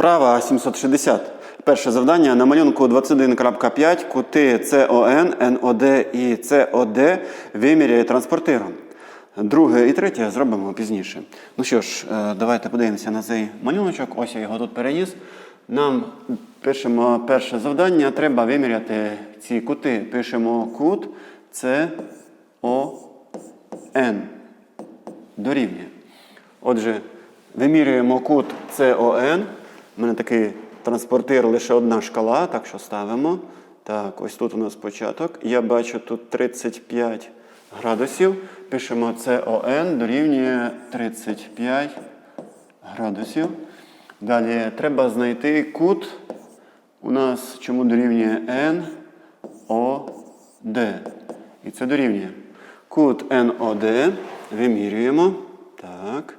Вправа 760. Перше завдання на малюнку 21.5 кути СОН, НОД і СОД виміряє транспортиром. Друге і третє зробимо пізніше. Ну що ж, е, давайте подивимося на цей малюночок. Ось я його тут переніс. Нам пишемо перше завдання. Треба виміряти ці кути. Пишемо кут СОН. Дорівнює. Отже, вимірюємо кут СОН. У мене такий транспортир лише одна шкала, так що ставимо. Так, ось тут у нас початок. Я бачу тут 35 градусів. Пишемо СОН дорівнює 35 градусів. Далі треба знайти кут. У нас чому дорівнює НОД. І це дорівнює. Кут НОД вимірюємо. Так.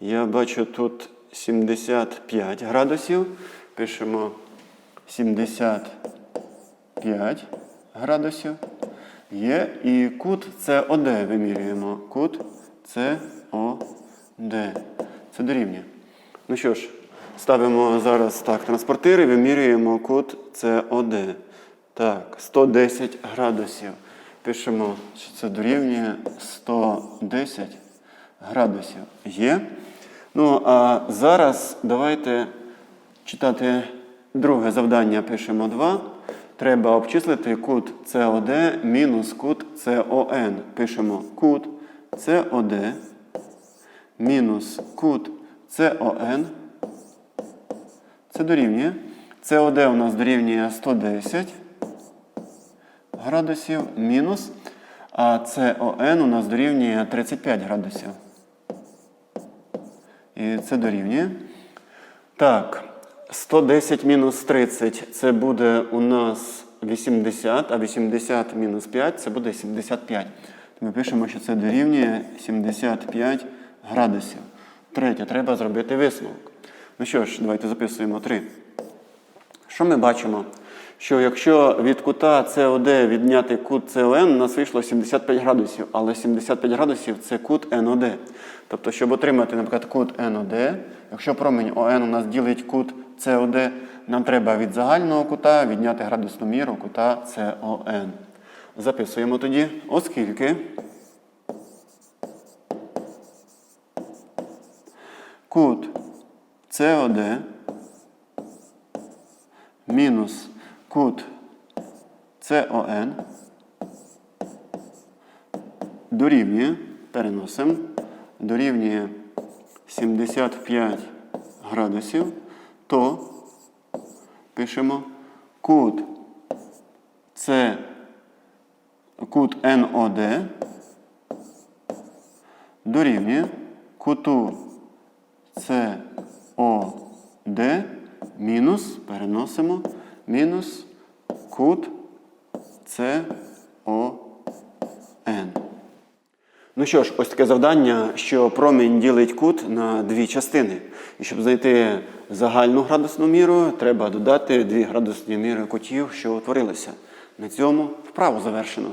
Я бачу тут 75 градусів. Пишемо 75 градусів. Є. І кут СОД вимірюємо. Кут СОД. Це дорівнює. Ну що ж, ставимо зараз так транспортир і вимірюємо кут СОД. Так, 110 градусів. Пишемо, що це дорівнює 110 градусів. Є. Ну, а зараз давайте читати друге завдання. Пишемо 2. Треба обчислити кут СОД мінус кут СОН. Пишемо кут СОД мінус кут СОН. Це дорівнює. СОД у нас дорівнює 110 градусів мінус, а СОН у нас дорівнює 35 градусів. І це дорівнює. Так, 110 мінус 30 це буде у нас 80, а 80 мінус 5 це буде 75. Ми пишемо, що це дорівнює 75 градусів. Третє, треба зробити висновок. Ну що ж, давайте записуємо 3. Що ми бачимо? Що якщо від кута СОД відняти кут СОН, у нас вийшло 75 градусів, але 75 градусів це кут НОД. Тобто, щоб отримати, наприклад, кут НОД, якщо промінь ОН у нас ділить кут СОД, нам треба від загального кута відняти градусну міру кута СОН. Записуємо тоді, оскільки кут СОД мінус кут. СОН дорівнює, переносимо, дорівнює 75 градусів, то пишемо кут С кут НОД дорівнює куту СОД мінус, переносимо, мінус кут СОН. Ну що ж, ось таке завдання, що промінь ділить кут на дві частини. І щоб знайти загальну градусну міру, треба додати дві градусні міри кутів, що утворилися. На цьому вправу завершено.